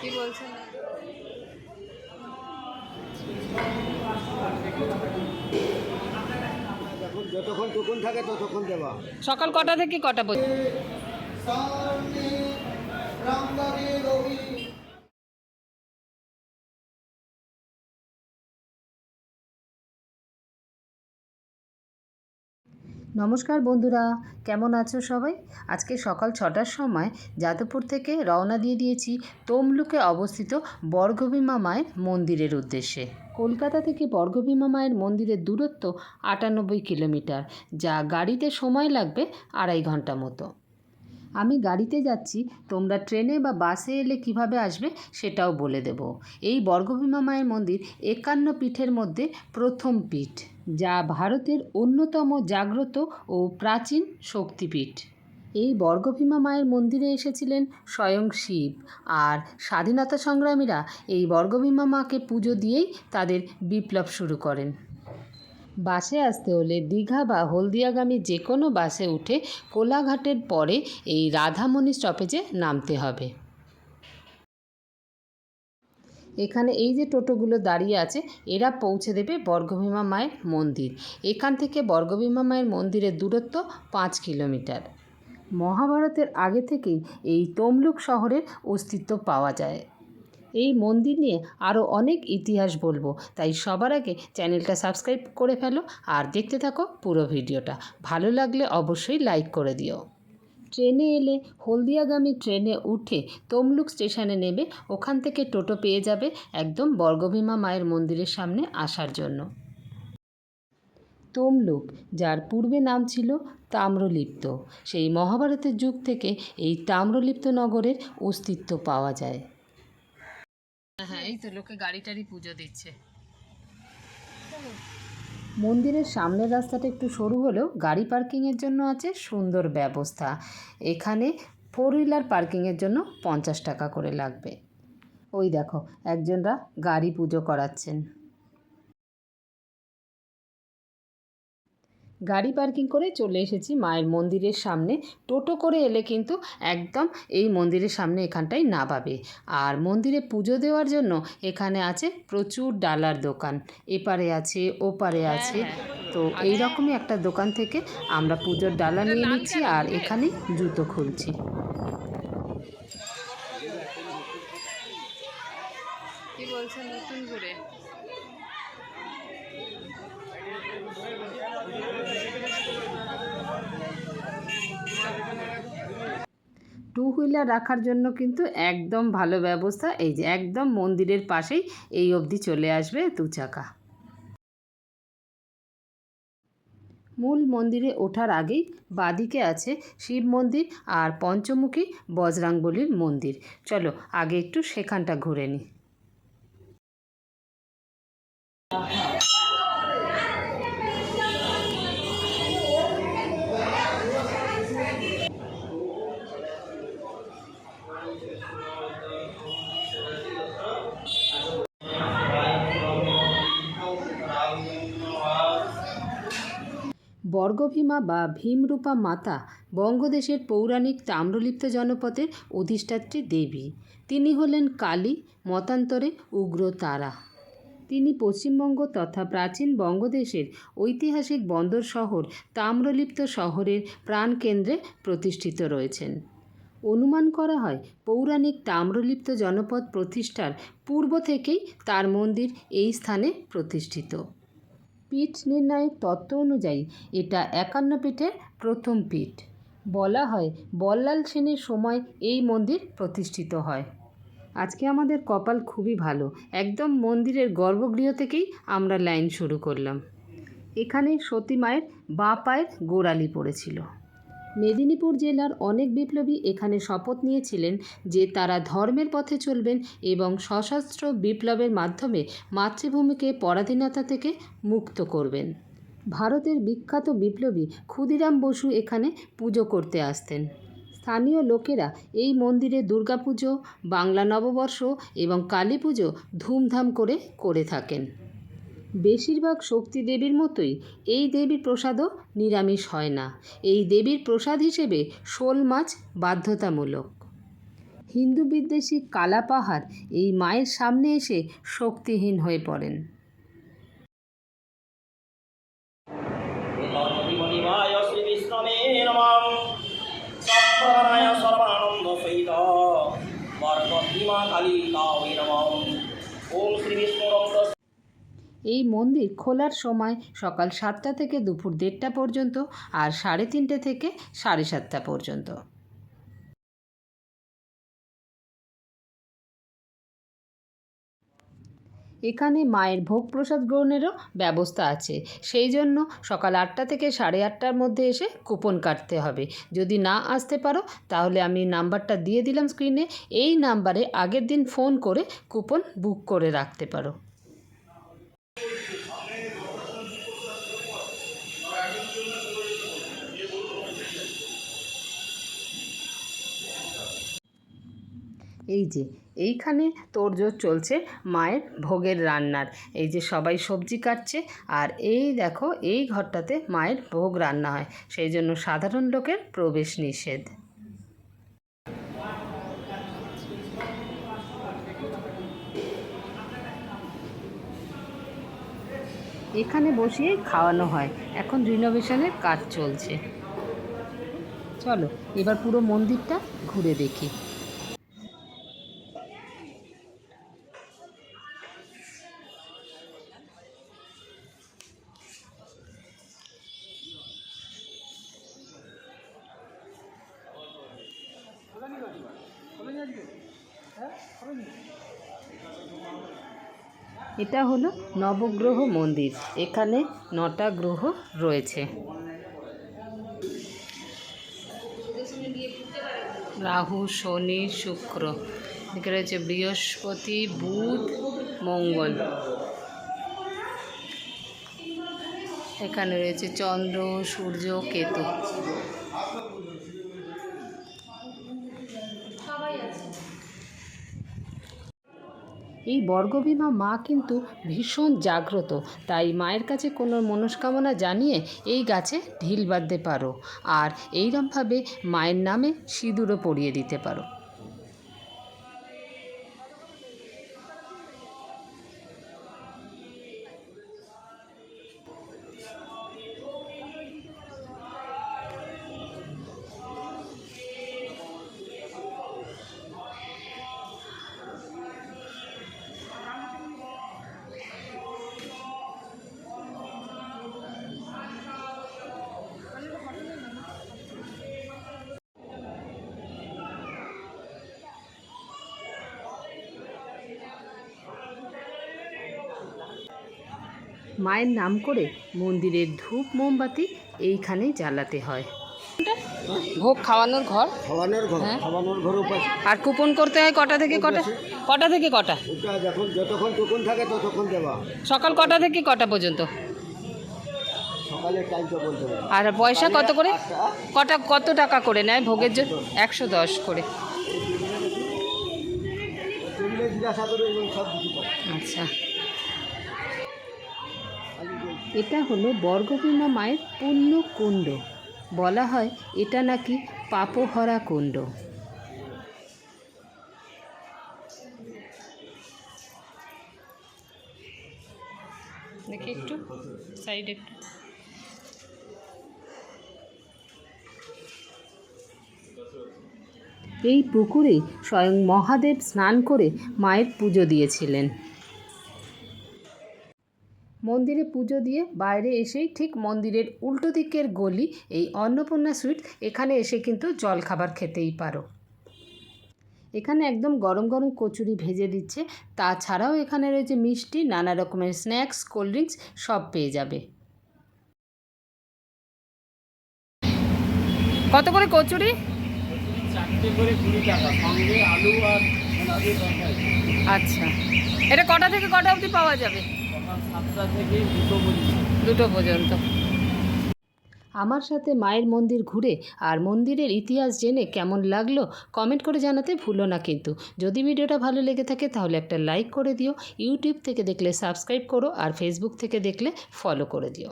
কি বলছেন? যখন যতক্ষণ টুকুন থাকে ততক্ষণ দেওয়া সকাল কটা থেকে কটা পর্যন্ত? নমস্কার বন্ধুরা, কেমন আছো সবাই? আজকে সকাল ছটার সময় যাদবপুর থেকে রওনা দিয়ে দিয়েছি তমলুকে অবস্থিত বর্গভীমা মায়ের মন্দিরের উদ্দেশ্যে। কলকাতা থেকে বর্গভীমা মায়ের মন্দিরের দূরত্ব আটানব্বই কিলোমিটার, যা গাড়িতে সময় লাগবে আড়াই ঘণ্টা মতো। আমি গাড়িতে যাচ্ছি, তোমরা ট্রেনে বা বাসে এলে কীভাবে আসবে সেটাও বলে দেব। এই বর্গভীমা মায়ের মন্দির একান্ন পীঠের মধ্যে প্রথম পীঠ, যা ভারতের অন্যতম জাগ্রত ও প্রাচীন শক্তিপীঠ। এই বর্গভীমা মায়ের মন্দিরে এসেছিলেন স্বয়ং শিব আর স্বাধীনতা সংগ্রামীরা এই বর্গভীমা মাকে পুজো দিয়েই তাদের বিপ্লব শুরু করেন। বাসে আসতে হলে দীঘা বা হলদিয়াগামী যে কোনো বাসে উঠে কোলাঘাটের পরে এই রাধামণি স্টপেজে নামতে হবে। এখানে এই যে টোটোগুলো দাঁড়িয়ে আছে, এরা পৌঁছে দেবে বর্গভীমা মায়ের মন্দির। এখান থেকে বর্গভীমা মায়ের মন্দিরের দূরত্ব পাঁচ কিলোমিটার। মহাভারতের আগে থেকেই এই তমলুক শহরের অস্তিত্ব পাওয়া যায়। এই মন্দির নিয়ে আরও অনেক ইতিহাস বলব। তাই সবার আগে চ্যানেলটা সাবস্ক্রাইব করে ফেলো আর দেখতে থাকো পুরো ভিডিওটা। ভালো লাগলে অবশ্যই লাইক করে দিও। ট্রেনে এলে হলদিয়াগামী ট্রেনে উঠে তমলুক স্টেশনে নেবে, ওখান থেকে টোটো পেয়ে যাবে একদম বর্গভীমা মায়ের মন্দিরের সামনে আসার জন্য। তমলুক, যার পূর্বে নাম ছিল তাম্রলিপ্ত। সেই মহাভারতের যুগ থেকে এই তাম্রলিপ্ত নগরের অস্তিত্ব পাওয়া যায়। হ্যাঁ এই তো লোকে গাড়ি টাড়ি পুজো দিচ্ছে। মন্দিরের সামনের রাস্তাটা একটু সরু হলেও গাড়ি পার্কিংয়ের জন্য আছে সুন্দর ব্যবস্থা। এখানে ফোর হুইলার পার্কিংয়ের জন্য পঞ্চাশ টাকা করে লাগবে। ওই দেখো একজনরা গাড়ি পুজো করাচ্ছেন। গাড়ি পার্কিং করে চলে এসেছি মায়ের মন্দিরের সামনে। টোটো করে এলে কিন্তু একদম এই মন্দিরের সামনে এখানটাই নামাবে। আর মন্দিরে পুজো দেওয়ার জন্য এখানে আছে প্রচুর ডালার দোকান। এপারে আছে ওপারে আছে। তো এই রকমই একটা দোকান থেকে আমরা পুজোর ডালা নিয়ে নিচ্ছি আর এখানে জুতো খুলছি। কি বলছেন নতুন করে? টু হুইলার রাখার জন্য কিন্তু একদম ভালো ব্যবস্থা। এই যে একদম মন্দিরের পাশেই এই অবধি চলে আসবে দু চাকা। মূল মন্দিরে ওঠার আগেই বাদিকে আছে শিব মন্দির আর পঞ্চমুখী বজরাংবলির মন্দির। চলো আগে একটু সেখানটা ঘুরে নিই। বর্গভীমা বা ভীমরূপা মাতা বঙ্গদেশের পৌরাণিক তাম্রলিপ্ত জনপদের অধিষ্ঠাত্রী দেবী। তিনি হলেন কালী, মতান্তরে উগ্র তারা। তিনি পশ্চিমবঙ্গ তথা প্রাচীন বঙ্গদেশের ঐতিহাসিক বন্দর শহর তাম্রলিপ্ত শহরের প্রাণকেন্দ্রে প্রতিষ্ঠিত রয়েছেন। অনুমান করা হয়, পৌরাণিক তাম্রলিপ্ত জনপদ প্রতিষ্ঠার পূর্ব থেকেই তার মন্দির এই স্থানে প্রতিষ্ঠিত। পীঠ নির্ণয়ের তত্ত্ব অনুযায়ী এটা একান্ন পীঠের প্রথম পীঠ। বলা হয় বল্লাল সেনের সময় এই মন্দির প্রতিষ্ঠিত হয়। আজকে আমাদের কপাল খুবই ভালো। একদম মন্দিরের গর্ভগৃহ থেকেই আমরা লাইন শুরু করলাম। এখানে সতী মায়ের বাঁ পায়ের গোড়ালি পড়েছিল। মেদিনীপুর জেলার অনেক বিপ্লবী এখানে শপথ নিয়েছিলেন যে তারা ধর্মের পথে চলবেন এবং সশস্ত্র বিপ্লবের মাধ্যমে মাতৃভূমিকে পরাধীনতা থেকে মুক্ত করবেন। ভারতের বিখ্যাত বিপ্লবী ক্ষুদিরাম বসু এখানে পুজো করতে আসতেন। স্থানীয় লোকেরা এই মন্দিরে দুর্গাপুজো, বাংলা নববর্ষ এবং কালী পুজো ধুমধাম করে করে থাকেন। বেশিরভাগ শক্তি দেবীর মতোই এই দেবীর প্রসাদও নিরামিষ হয় না। এই দেবীর প্রসাদ হিসেবে শোল মাছ বাধ্যতামূলক। হিন্দু বিদ্বেষী কালা পাহাড় এই মায়ের সামনে এসে শক্তিহীন হয়ে পড়েন। ওম শ্রী বিষ্ণুরম এই মন্দির খোলার সময় সকাল সাতটা থেকে দুপুর দেড়টা পর্যন্ত আর সাড়ে তিনটে থেকে সাড়ে সাতটা পর্যন্ত। এখানে মায়ের ভোগ প্রসাদ গ্রহণেরও ব্যবস্থা আছে। সেই জন্য সকাল আটটা থেকে সাড়ে আটটার মধ্যে এসে কুপন কাটতে হবে। যদি না আসতে পারো, তাহলে আমি নাম্বারটা দিয়ে দিলাম স্ক্রিনে এই নাম্বারে আগের দিন ফোন করে কুপন বুক করে রাখতে পারো। এই যে, এইখানে তোড়জোড় চলছে মায়ের ভোগের রান্নার। এই যে সবাই সবজি কাটছে আর এই দেখো, এই ঘরটাতে মায়ের ভোগ রান্না হয়। সেই জন্য সাধারণ লোকের প্রবেশ নিষেধ। এখানে বসিয়ে খাওয়ানো হয়। এখন রিনোভেশনের কাজ চলছে। চলো এবার পুরো মন্দিরটা ঘুরে দেখি। এটা হলো নবগ্রহ মন্দির। এখানে নটা গ্রহ রয়েছে। রাহু, শনি, শুক্র। এখানে রয়েছে বৃহস্পতি, বুধ, মঙ্গল। এখানে রয়েছে চন্দ্র, সূর্য, কেতু। এই বর্গভীমা মা কিন্তু ভীষণ জাগ্রত। তাই মায়ের কাছে কোনো মনস্কামনা জানিয়ে এই গাছে ঢিল বাঁধতে পারো। আর এইরমভাবে মায়ের নামে সিঁদুরও পরিয়ে দিতে পারো। মায়ের নাম করে মন্দিরের ধূপ মোমবাতি এইখানেই জ্বালাতে হয়। ভোগ খাওয়ানোর ঘর? খাওয়ানোর ঘর হ্যাঁ। খাওয়ানোর ঘর আর কুপন করতে হয় কটা থেকে কটা? কটা থেকে কটা? যখন যতক্ষণ টুকুন থাকে ততক্ষণ দেওয়া। সকাল কটা থেকে কটা পর্যন্ত? আর পয়সা কত করে? কটা কত টাকা করে নেয় ভোগের জন্য? একশো দশ করে। টেবিলে জিজ্ঞাসা করে এবং সব কিছু করে আচ্ছা। এটা হলো বর্গভীমা মায়ের পুণ্য কুণ্ড। বলা হয় এটা নাকি পাপহরা কুণ্ড। দেখি একটু সাইড একটু। এই পুকুরে স্বয়ং মহাদেব স্নান করে মায়ের পুজো দিয়েছিলেন। মন্দিরে পুজো দিয়ে বাইরে এসেই ঠিক মন্দিরের উল্টো দিকের গলি এই অন্নপূর্ণা সুইট এখানে এসে কিন্তু জল খাবার খেতেই পারো। এখানে একদম গরম গরম কচুরি ভেজে দিচ্ছে। তাছাড়াও এখানে রয়েছে মিষ্টি নানা রকমের স্ন্যাক্স কোল্ড ড্রিঙ্কস সব পেয়ে যাবে। কত করে কচুরি? করে কুড়ি টাকা আলু আর আলু তরকারি। আচ্ছা। এটা কটা থেকে কটা অবধি পাওয়া যাবে? থেকে দুটো পর্যন্ত। দুটো পর্যন্ত। আমার সাথে মায়ের মন্দির ঘুরে আর মন্দিরের ইতিহাস জেনে কেমন লাগল কমেন্ট করে জানাতে ভুলো না কিন্তু। যদি ভিডিওটা ভালো লেগে থাকে তাহলে একটা লাইক করে দিও। ইউটিউব থেকে দেখলে সাবস্ক্রাইব করো আর ফেসবুক থেকে দেখলে ফলো করে দিও।